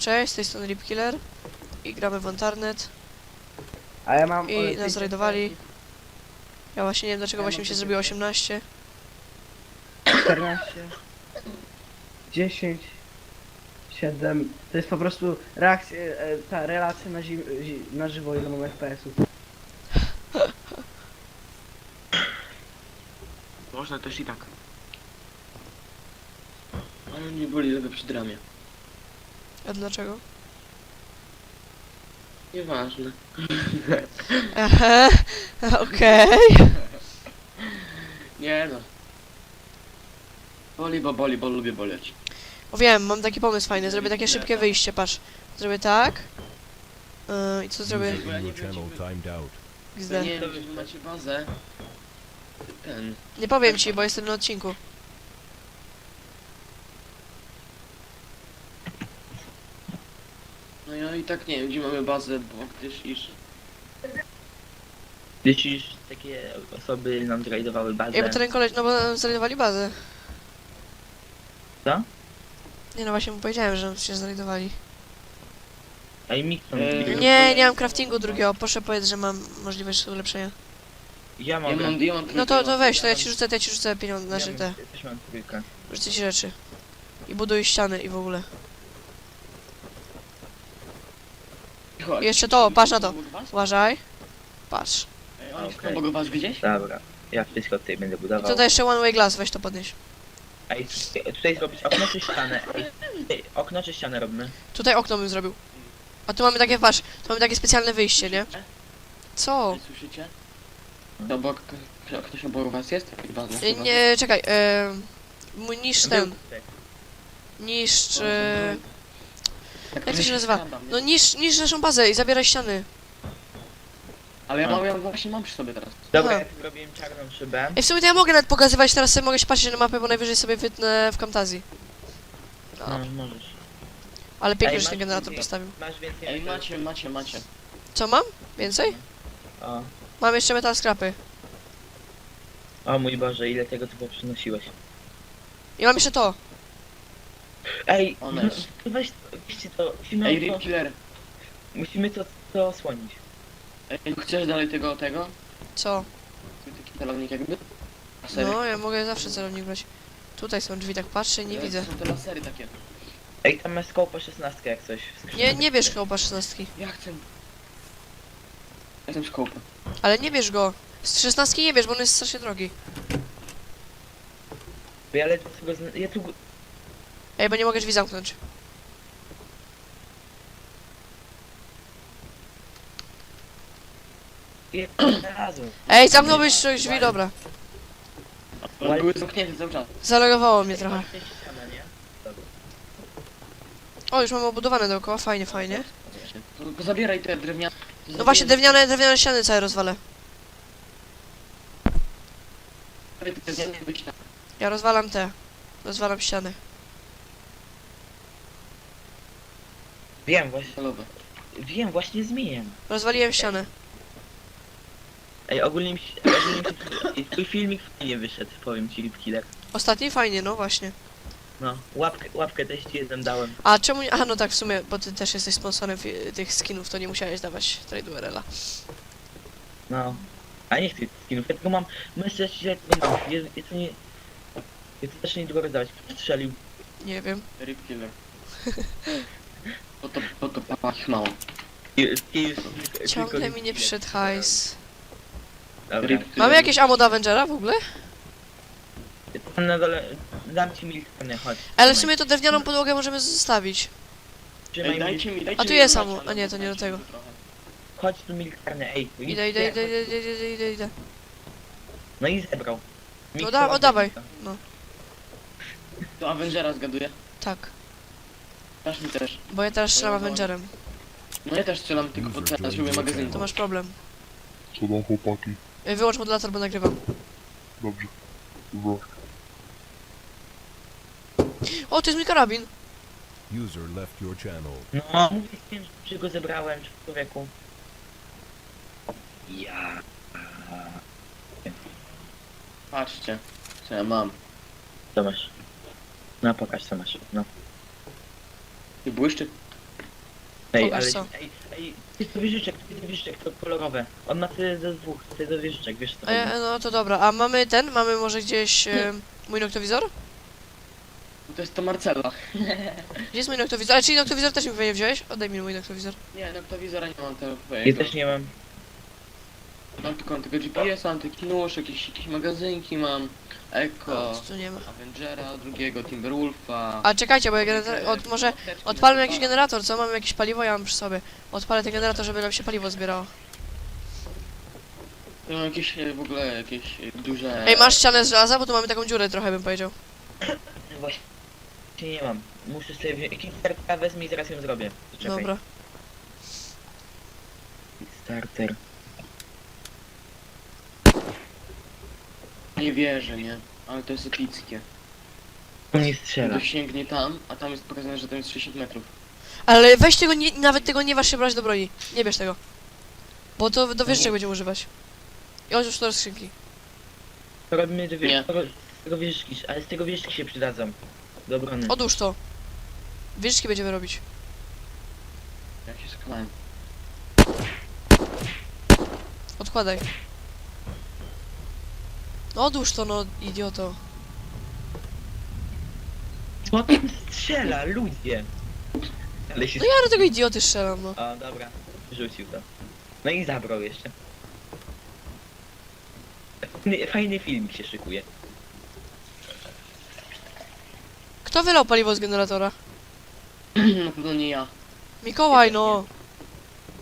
cześć, z tej strony Rip Killer i gramy w Antarnet. A ja mam... I nas zrajdowali. Ja właśnie nie wiem dlaczego Ja właśnie mi się zrobiło 18. 14, 10, 7. To jest po prostu reakcja, e, ta relacja na, zi, na żywo, ile mam FPS-ów. Można też i tak. Ale mnie boli lewe przy dramie. A dlaczego? Nieważne. Ehe, okej. Nie no. Boli, bo boli, bo lubię boleć. O wiem, mam taki pomysł fajny, zrobię takie szybkie wyjście, patrz. Zrobię tak. Yy, I co zrobię? User nie in your wiem, channel czy wy- timed out. XD. Ja nie wiem, czy wy macie bazę. Ten. Nie powiem ci, bo jestem na odcinku. No ja i tak nie wiem, gdzie mamy bazę, bo gdyż iż... Jeśli takie osoby nam zrajdowały bazę, Ej, bo ten koleś, no bo zrajdowali bazę. Co? Nie no właśnie mu powiedziałem, że się zrajdowali. a i Mikson, Eee, Nie, nie mam craftingu drugiego, proszę powiedz, że mam możliwość ulepszenia. ja mam, ja mam No to, to weź, to ja ci rzucę, to ja ci rzucę pieniądze, ja znaczy te, też mam trójkę. rzucę ci rzeczy. I buduj ściany i w ogóle. Chodź. Jeszcze to, patrz na to. Mogę was? Uważaj. Patrz. Ej, Oni Okej. mogą was widzieć? Dobra, ja wszystko tutaj będę I budował. tutaj jeszcze one way glass, weź to podnieś. A i tutaj, tutaj zrobić okno czy ścianę? Ej, ej, okno czy ścianę robimy? Tutaj okno bym zrobił. A tu mamy takie, patrz, tu mamy takie specjalne wyjście, nie? Co? Ej, Słyszycie? To obok... k- Ktoś obok was jest? Y, chyba. Nie, czekaj, e, mój niż ten, Był tutaj. niszcz, e, Tak, jak to się nazywa? skradam, nie? No niszcz, niszcz naszą bazę i zabieraj ściany. Ale ja mam, ja właśnie mam przy sobie teraz. Dobra, ja tu zrobiłem czarną szybę. Ej, w sumie to ja mogę nawet pokazywać, teraz sobie mogę się patrzeć na mapę, bo najwyżej sobie wytnę w Camtazji. No, No, możesz. ale pięknie, Ej, że ten masz generator drugie. postawił. Masz więcej Ej, macie, macie, macie. Co mam? Więcej? O. Mam jeszcze metal scrapy. o mój Boże, ile tego tu przynosiłeś. I mam jeszcze to. Ej, One no, jest. weź, weźcie to, musimy Ej, to, Rip Killer. musimy to, to osłonić. Ej, chcesz dalej tego, tego? Co? Taki celownik jakby? Lasery. No, ja mogę zawsze celownik brać. Tutaj są drzwi, tak patrzę i nie E, widzę. Są te lasery takie. Ej, tam masz koło 16 jak coś. w skrzynce. Nie, nie bierz kołpa 16. Ja chcę. Ja chcę skopę. Ale nie bierz go. Z 16 nie bierz, bo on jest strasznie drogi. Bo Ja lecę tego, zna- ja tu... Ej, bo nie mogę drzwi zamknąć. Ej, zamknąłbyś drzwi, dobra. Ale. Zalogowało mnie trochę. O, już mamy obudowane dookoła, fajnie, fajnie. To, zabieraj te drewniane. No właśnie, drewniane, drewniane ściany całe rozwalę. Ja rozwalam te. Rozwalam ściany. Wiem, właśnie, Stalowe. wiem, właśnie zmieniam. Rozwaliłem ścianę. Ej, ogólnie mi się, ogólnie mi się, twój filmik fajnie wyszedł, powiem ci, Lip Killer. Ostatni fajnie, no właśnie. No, łapkę, łapkę też ci jeden dałem. A czemu nie... Aha, no tak, w sumie, bo ty też jesteś sponsorem fi- tych skinów, to nie musiałeś dawać trade URL-a. No. A nie chcę skinów, ja tylko mam, myślę, że ja tylko mam, ja, ja to nie... Ja to też niedługo rozdawać, kto strzelił? Nie wiem. Rip Killer. Bo to, bo to papa ich mało. Ciągle mi nie przyszedł hajs. Dobra. Mamy jakieś ammo do Avengera w ogóle? Tam na dole, dam ci militarny, chodź. Ale w sumie to drewnianą podłogę możemy zostawić. Ej, dajcie mi, dajcie A tu mi jest dać, samo. A nie, to nie do tego. Chodź tu militarny, ej. Idę, idę, idę, idę, idę, idę, idę, idę. No i zebrał. No da- oddawaj. oddaj. To Avengera zgaduję. Tak. Dasz mi też. Bo ja teraz strzelam Avengerem. No ja też strzelam, tylko potrzebuję joined your magazynu. To masz problem. Co tam chłopaki? Y, Wyłącz modulator, bo nagrywam. Dobrze. Dobra. O, to jest mój karabin. User left your channel. No, mówię, wiem, że go zebrałem, człowieku. Ja. Patrzcie, co ja mam. Co masz? No, pokaż co masz. No. I błyszczy. Ej, Pokaż ale... co. Ej, ej, ty to wieżyczek, ty to wieżyczek, to kolorowe. On ma te ze dwóch, te do wieżyczek, wiesz co? E, no to dobra, a mamy ten? Mamy może gdzieś e, mój noktowizor? No to jest to Marcella. Gdzie jest mój noktowizor? Ale czyli noktowizor też mi pewnie wziąłeś? Oddaj mi mój noktowizor. Nie, no wizora nie mam tego Ja też nie mam. Mam tylko tego GPS, mam taki nóż, jakieś, jakieś magazynki mam. Eko, Nic tu nie ma. Avengera, drugiego Timberwolfa. A czekajcie, bo ja generator... Od, może odpalmy jakiś generator, co? Mamy jakieś paliwo? Ja mam przy sobie. Odpalę ten generator, żeby nam się paliwo zbierało. To mam jakieś e, w ogóle jakieś e, duże... Ej, masz ścianę z żelaza? Bo tu mamy taką dziurę trochę, bym powiedział. Właśnie nie mam. Muszę sobie wziąć... Kickstartera wezmę i zaraz ją zrobię. Czekaj. Dobra. Kickstarter. Nie wierzę, nie? Ale to jest epickie. On nie strzela. To sięgnie tam, a tam jest pokazane, że to jest 60 metrów. Ale weź tego, nie, nawet tego nie waż się brać do broni. Nie bierz tego. Bo to do wieżyczek będziemy używać. I odłóż to do skrzynki. To robimy do Nie. wie... tego, z tego wieżyczki, ale z tego wieżyczki się przydadzą. Do obrony. Odłóż to. Wieżyczki będziemy robić. Jak się skalałem. Odkładaj. No odłóż to, no, idioto. Co tam strzela, ludzie? Ale się... No ja do tego idioty strzelam, no. O, dobra. Rzucił to. No i zabrał jeszcze. Fajny, fajny filmik się szykuje. Kto wylał paliwo z generatora? Na pewno nie ja. Mikołaj, no.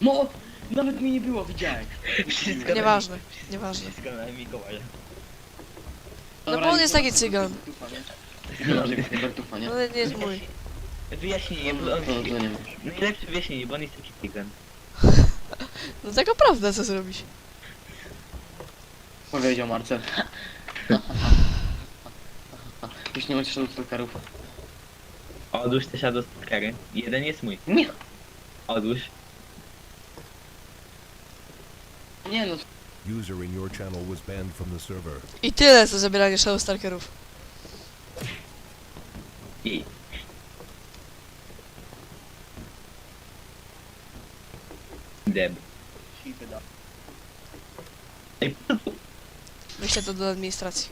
No! Nawet mi nie było, widziałeś. Wszystko Nieważne, nieważne. Wszystko na Mikołaja. No bo on jest taki cygan. Bertufa, nie? No nie jest mój. Wyjaśnienie, bo on... To, to nie masz. Najlepsze wyjaśnienie, bo on jest taki tygan. No taka prawda, co zrobić. Powiedział Marcel. Już nie macie do stalkerów. Odłóż te Shadow Stalkery. Jeden jest mój. Nie! Odłóż. Nie no, User in your channel was banned from the server. I tyle za zabieranie Shadow Stalkerów. I... Deb. Wyślę to do administracji.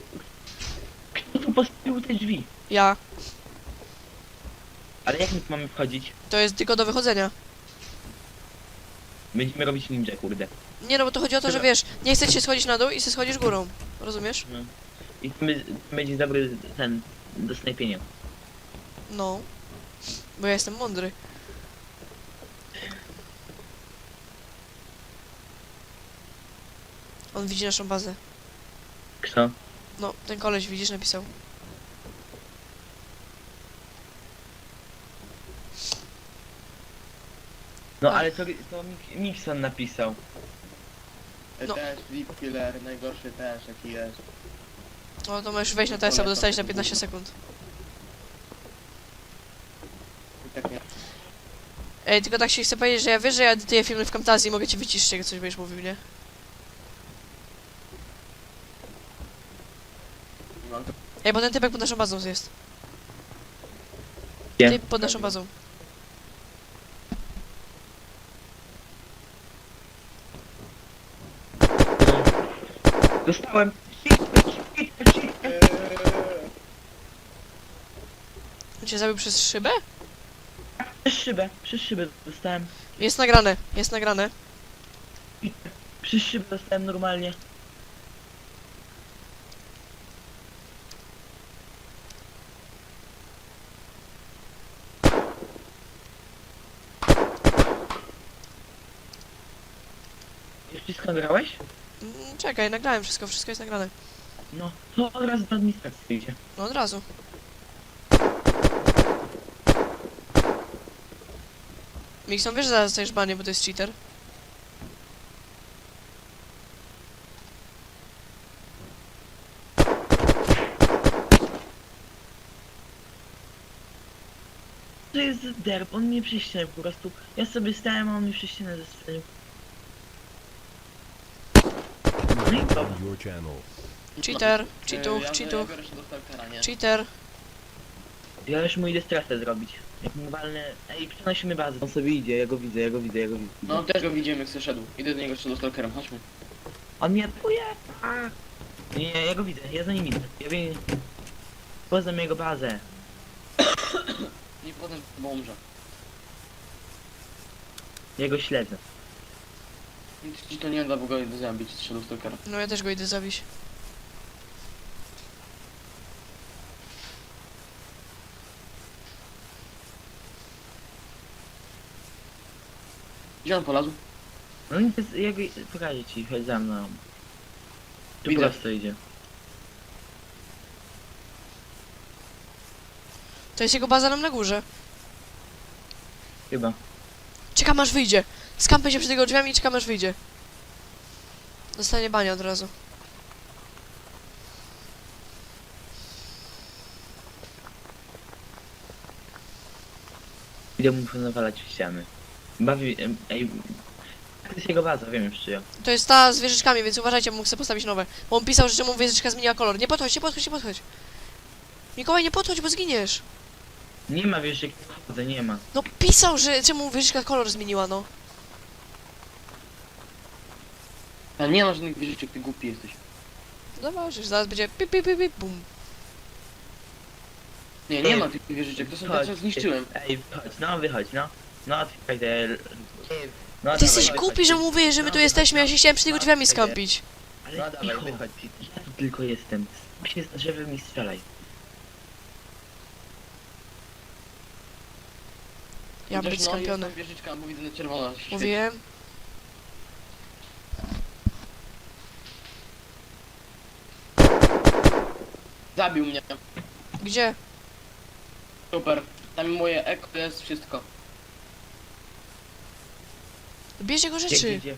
kto tu postawił te drzwi? Ja. Ale jak my tu mamy wchodzić? To jest tylko do wychodzenia. Będziemy robić ninja, kurde. Nie no, bo to chodzi o to, że wiesz, nie chcesz się schodzić na dół i się schodzisz górą. Rozumiesz? I to my- to będzie dobry ten do snajpienia. No. Bo ja jestem mądry. On widzi naszą bazę. Kto? No, ten koleś widzisz napisał. No ale to, to Mik- Mikson napisał. No. Też, Deep Killer, najgorszy też jaki jest. No to możesz wejść na TS, bo dostajesz na 15 sekund. I tak nie. Ej, tylko tak się chcę powiedzieć, że ja wiesz, że ja edytuję filmy w Camtasia i mogę ci wyciszyć, jak coś będziesz mówił, nie? Mam to Ej, bo ten typek pod naszą bazą jest. Gdzie? Typ pod naszą bazą. Dostałem. Cię zabił przez szybę? Przez szybę, przez szybę dostałem. Jest nagrane, jest nagrane. Przez szybę dostałem normalnie. Już wszystko nagrałeś? Mm, Czekaj, nagrałem wszystko, wszystko jest nagrane. No, to od razu do administracji idzie. No od razu. Mixon, wiesz, że zaraz dostajesz banie, bo to jest cheater. To jest derb, on mnie prześcinął po prostu. Ja sobie stałem, a on mnie prześcinął ze strony. No channel. Cheater, E, cheatuch, ja, Ja cheatuch, biorę się do stalkera, nie? cheater. Ja już mu idę zrobić. Jak mu walnę... Ej, przenosimy bazę. On sobie idzie, ja go widzę, ja go widzę, ja go widzę. No też go widzimy, jak szedł. Idę do niego z stalkerem, chodźmy. On mnie atakuje! A! Nie, nie, ja go widzę, ja za nim idę. Ja wiem... Poznam jego bazę. I potem bo umrze. Ja go śledzę. Nic ci to nie da, bo go idę zabić z Shadow Stalkera. No ja też go idę zabić. Gdzie on polazł? No nie, to jest- ja go... Pokażę ci, chodź za mną. Tu Widzę. prosto idzie. To jest jego baza nam na górze. Chyba. Czekam aż wyjdzie. Skampę się przy tego drzwiami i czekam aż wyjdzie. Dostanie bania od razu. Idę mu nawalać w ściany. Bawi... Ej... To jest jego baza, wiem już czy ja. To jest ta z wieżyczkami, więc uważajcie, bo mu chcę postawić nowe. Bo on pisał, że czemu wieżyczka zmieniła kolor. Nie podchodź, nie podchodź, nie podchodź. Mikołaj, nie podchodź, bo zginiesz. Nie ma, chodzę, nie ma. No pisał, że czemu wieżyczka kolor zmieniła, no. A nie ma żadnych wieżyczek, ty głupi jesteś. Zobaczysz, zaraz będzie pip, pip, pip, pip, bum. Nie, nie ma tych wieżyczek, to są te, co zniszczyłem. Ej, wychodź, no wychodź, no. No otwieraj te... No, Ty jesteś głupi, że mówię, że my No, tu wychodź, jesteśmy, ja no. się chciałem przy tego No, drzwiami wychodź. skampić. Ale No dawaj, cicho. wychodź. Ja tu tylko jestem. Skup się z drzewem i strzelaj. Ja Chociaż być no, skampiony. jest tam wieżyczka, bo widzę na czerwono. świeci. Mówiłem. Zabił mnie. Gdzie? Super. Tam moje eko to jest wszystko. Bierz jego Gdzie, rzeczy. gdzie?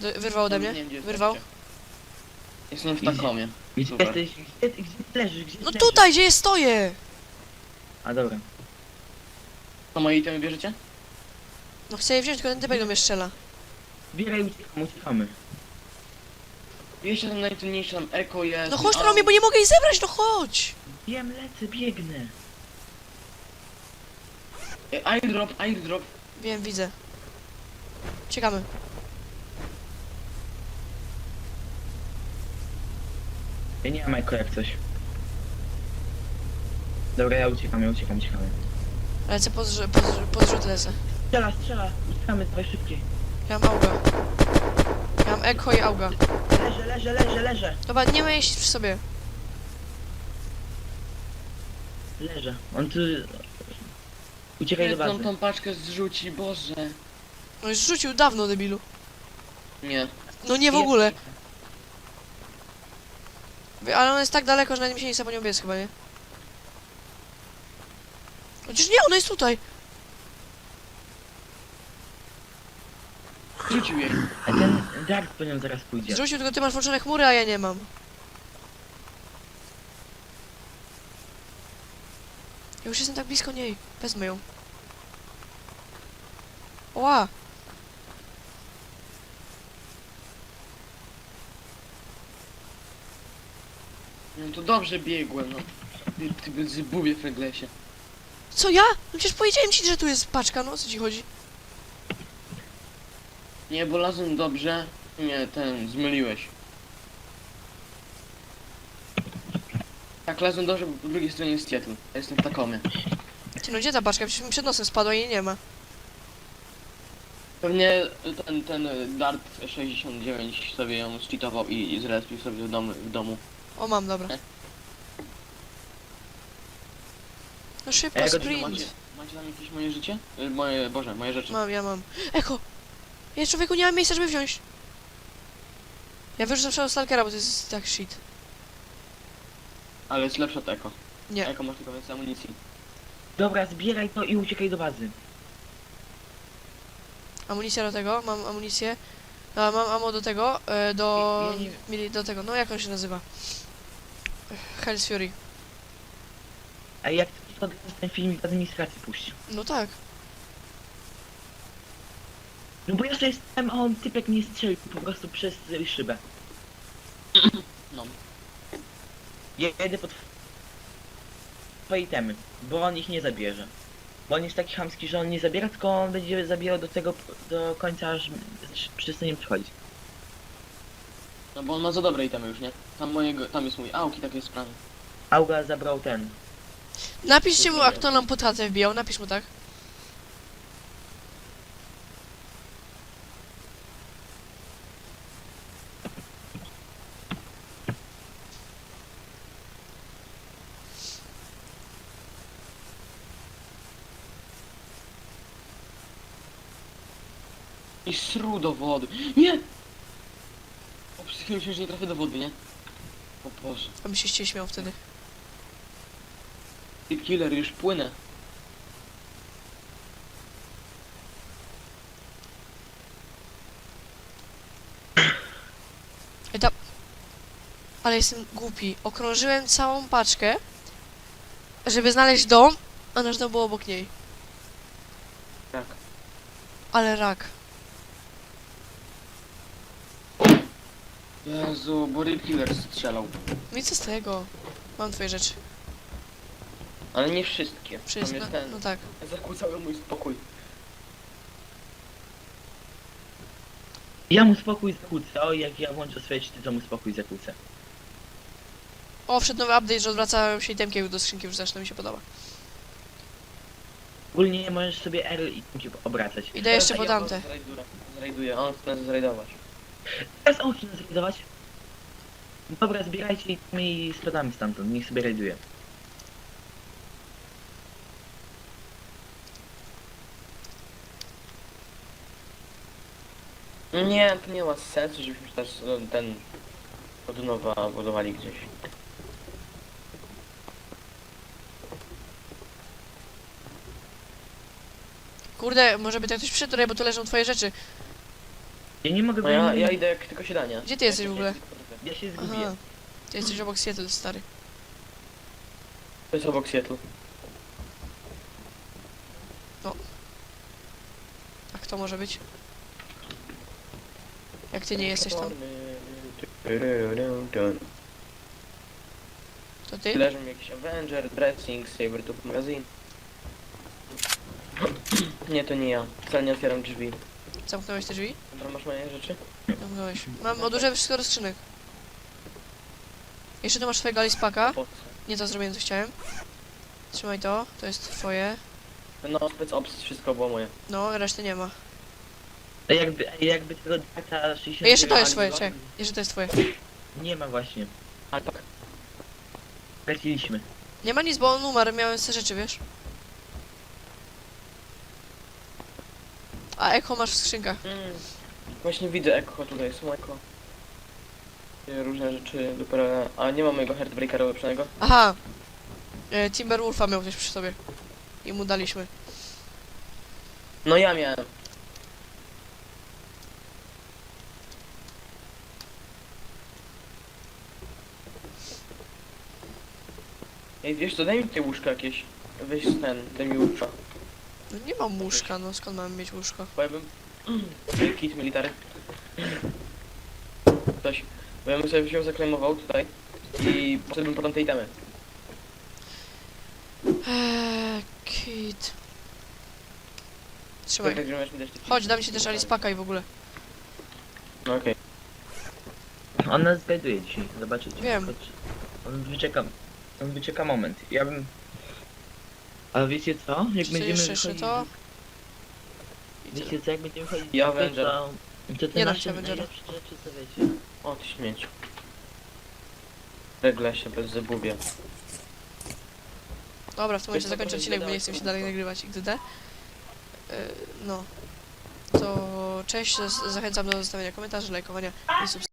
D- Wyrwał ode Nie mnie? wiem, gdzie Wyrwał? jesteście. Jestem w takomie. Gdzie Super. jesteś? Gdzie, gdzie leżysz? Gdzie No leżysz? tutaj, gdzie ja stoję! A dobra. To moje itemy bierzecie? No chcę je wziąć, tylko ten typek do mnie strzela. Bieraj, uciekamy, uciekamy. Wiecie, tam najcenniejsze tam eko jest. No chodź a- do mnie, bo nie mogę jej zebrać, no chodź! Wiem, lecę, biegnę. e, Airdrop, airdrop. Wiem, widzę. Ciekamy. Ja nie mam eko jak coś. Dobra, ja uciekam, ja uciekam, uciekamy. Lecę pod, pod, pod zrzut lecę. Strzela, strzela, uciekamy, dawaj szybciej. Ja mam auga. Mam echo i auga. Leżę, leżę, leżę, leżę. Dobra, nie ma jeść przy sobie. Leżę. On tu... Uciekaj do bazy. tą paczkę zrzuci, Boże. No już rzucił dawno, debilu. Nie. No nie w ogóle. Wie- Ale on jest tak daleko, że na nim się nie chce po nią biec chyba, nie? Chociaż nie, ona jest tutaj. Zrzucił jej. A ten Dark po nią zaraz pójdzie. Zrzucił, tylko ty masz włączone chmury, a ja nie mam. Ja już jestem tak blisko niej. Wezmę ją. Ła! No to dobrze biegłem, no. Ty, ty bezbubie w reglesie. Co ja? No przecież powiedziałem ci, że tu jest paczka, no o co ci chodzi? Nie, bo lazłem dobrze. Nie, ten, zmyliłeś. Tak, lazłem dobrze, bo po drugiej stronie jest Seattle. Ja jestem w takomie. Ty no gdzie ta paczka? Przecież mi przed nosem spadła i jej nie ma. Pewnie ten, ten Dart 69 sobie ją cheatował i, i zrespił sobie w domu. W domu. O, mam, dobra. No szybko, Ej, go Macie, sprint. macie tam jakieś moje życie? Y, Moje, boże, moje rzeczy. Mam, ja mam. Echo! Ja człowieku nie mam miejsca, żeby wziąć. Ja wyrzucam Shadow Stalkera, bo to jest tak shit. Ale jest lepsze od Eko. Nie. Eko masz tylko więcej amunicji. Dobra, zbieraj to i uciekaj do bazy. Amunicja do tego, mam amunicję. No, mam ammo do tego, e, do... Nie- Mili, do tego, no jak on się nazywa? Hell's Fury. A jak to ten filmik z administracji puść. No tak. No bo ja sobie stałem, a on typek mnie strzelił po prostu przez y, szybę. No. jedę pod twoje itemy, bo on ich nie zabierze. Bo on jest taki chamski, że on nie zabiera, tylko on będzie zabierał do tego, do końca, aż przestanie przychodzić. No bo on ma za dobre itemy już, nie? Tam mojego, tam jest mój auki, tak jest sprawy. Auga zabrał ten. Napiszcie mu, a kto nam potacę wbijał, napisz mu tak. Sru do wody. Nie! O, przez chwilę myślałem, że nie trafię do wody, nie? O Boże. A by się ściej śmiał wtedy. Tip killer, już płynę. Ej. Ale jestem głupi. Okrążyłem całą paczkę, żeby znaleźć dom, a nasz dom był obok niej. Tak. Ale rak. Jezu, bo Rip Killer strzelał. No i co z tego? Mam twoje rzeczy. Ale nie wszystkie. Wszystko. Tam jest ten. No tak. Zakłócały mój spokój. Ja mu spokój zakłócę, o jak ja włączę swoje czyty, to mu spokój zakłócę. O, wszedł nowy update, że odwracają się itemki do skrzynki wrzucasz, to mi się podoba. Ogólnie możesz sobie R i się obracać. Idę jeszcze po ja tamte. zrajduję. On chce zrajdować. Teraz on chce nas rajdować. Dobra, zbierajcie itemy i spadamy stamtąd, niech sobie rajduje. Nie, to nie ma sensu, żebyśmy też e, ten od nowa budowali gdzieś. Kurde, może by tak ktoś przyszedł tutaj, bo tu leżą twoje rzeczy. Ja nie mogę No ja, ja idę jak tylko się da, nie? Gdzie ty jesteś w ogóle? Ja się Aha. zgubię. Ty jesteś obok Seattle, stary. To jest obok Seattle. A kto może być? Jak ty nie jesteś tam, to ty? Leży mi jakiś Avenger, Dressing, Sabertooth Magazine. Nie, to nie ja. Wcale nie otwieram drzwi. Zamknąłeś te drzwi? Dobra, masz moje rzeczy? Zamknąłeś. Mam odłożyłem wszystko do skrzynek. Jeszcze tu masz twojego alispaka. Po co? Nie to zrobiłem, co chciałem. Trzymaj to, to jest twoje. No, spec ops, wszystko było moje. No, reszty nie ma. A jakby, jakby tego data 60... Ej, jeszcze to jest twoje, czekaj. Jeszcze to jest twoje. Nie ma właśnie. Ale tak. Straciliśmy. Nie ma nic, bo on umarł, miałem te rzeczy, wiesz? A echo masz w skrzynkach. Mm. Właśnie widzę echo tutaj, są echo. Różne rzeczy dopiero... A nie ma mojego Heartbreakera ulepszonego? Aha! E, Timberwolfa miał ktoś przy sobie. I mu daliśmy. No ja miałem. Ej, wiesz co, daj mi tutaj łóżko jakieś. Weź ten, daj mi łóżko. No nie mam łóżka, no skąd mam mieć łóżko? Bo ja bym... Kit military. Ktoś. Bo ja bym sobie wziął, zaklejmował tutaj. I poszedłbym po tamte itemy. Eee, kit. Trzymaj. Chodź, dam ci też alispaka i w ogóle. No okej. On nas zgajduje dzisiaj, zobaczycie. Wiem. Chodź. On wyczeka, on wyczeka moment. Ja bym... A wiecie co? Jak Czy będziemy jeszcze wychodzić... to? I tyle. Wiecie co, jak będziemy chodzić... Ja do Avenger. to, to te Nie dam nasze ci Avengera. najlepsze rzeczy, co wiecie. O, ty śmieć. Regle się bez zebubie. Dobra, w tym momencie zakończę odcinek, bo nie chcę mi się dalej nagrywać XD. Yy, no. To cześć, z- zachęcam do zostawienia komentarzy, lajkowania i subskrypcji.